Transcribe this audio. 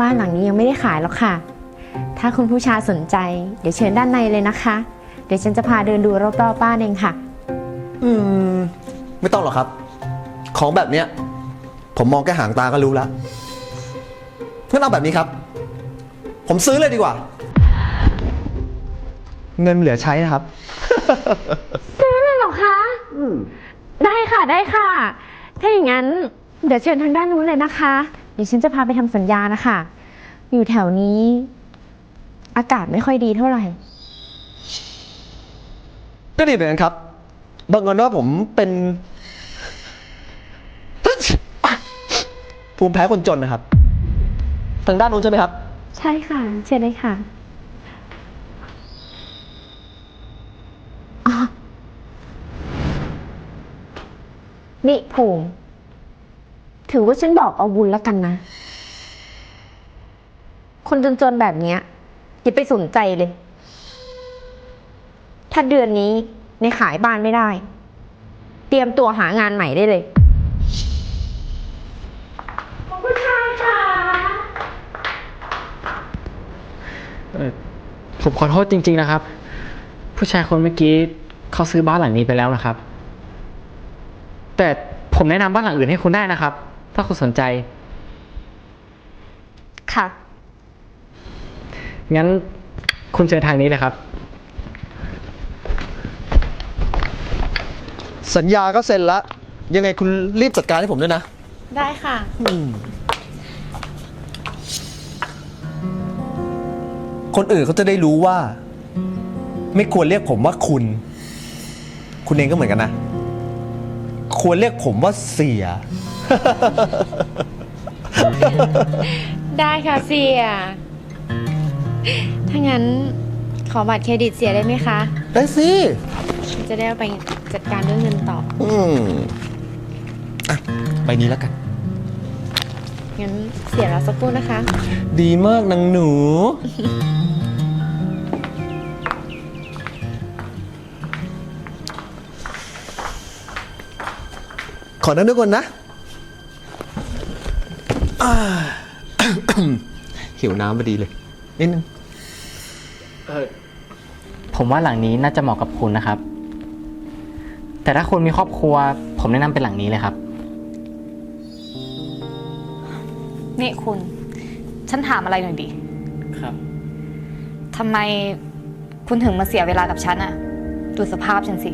บ้านหลังนี้ยังไม่ได้ขายหรอกค่ะ ถ้าคุณผู้ชายสนใจ เดี๋ยวเชิญด้านในเลยนะคะ เดี๋ยวฉันจะพาเดินดูรอบๆบ้านเองค่ะ อืม ไม่ต้องหรอกครับ ของแบบเนี้ย ผมมองแค่หางตาก็รู้แล้วงั้นเอาแบบนี้ครับ ผมซื้อเลยดีกว่า เงินเหลือใช้นะครับ ซื้อเลยเหรอคะได้ค่ะได้ค่ะ ถ้าอย่างนั้น เดี๋ยวเชิญทางด้านนู้นเลยนะคะเดี๋ยวฉันจะพาไปทำสัญญานะคะ อยู่แถวนี้ อากาศไม่ค่อยดีเท่าไหร่ ก็ดีเหมือนกันครับ บังเอิญว่าผมเป็น ภูมิแพ้คนจนนะครับ ทางด้านนู้นใช่ไหมครับ ใช่ค่ะ เชิญเลยค่ะอ๋อนี่ภูมิ ถือว่าฉันบอกเอาบุญแล้วกันนะ คนจนๆแบบเนี้ยอย่าไปสนใจเลย ถ้าเดือนนี้ในขายบ้านไม่ได้ เตรียมตัวหางานใหม่ได้เลยคุณผู้ชายค่ะเอ่อผมขอโทษจริง ๆนะครับ ผู้ชายคนเมื่อกี้เขาซื้อบ้านหลังนี้ไปแล้วนะครับ แต่ผมแนะนำบ้านหลังอื่นให้คุณได้นะครับ ถ้าคุณสนใจ ค่ะ งั้นคุณเชิญทางนี้เลยครับ สัญญาก็เซ็นละ ยังไงคุณรีบจัดการให้ผมด้วยนะ ได้ค่ะ คนอื่นเขาจะได้รู้ว่า ไม่ควรเรียกผมว่าคุณ คุณเองก็เหมือนกันนะ ควรเรียกผมว่าเสีย ได้ค่ะเสีย ถ้างั้นขอบัตรเครดิตเสียได้ไหมคะ ได้สิ จะได้เอาไปจัดการเรื่องเงินต่อ อืมอะไปนี้แล้วกัน งั้นเสียเราสักครู่นะคะ ดีมากนางหนู ขอนั่งด้วยคนนะอ่า หิวน้ำพอดีเลยนิดนึงผมว่าหลังนี้น่าจะเหมาะกับคุณนะครับ แต่ถ้าคุณมีครอบครัว ผมแนะนำเป็นหลังนี้เลยครับ นี่คุณ ฉันถามอะไรหน่อยดิครับ ทำไมคุณถึงมาเสียเวลากับฉันอะดูสภาพฉันสิ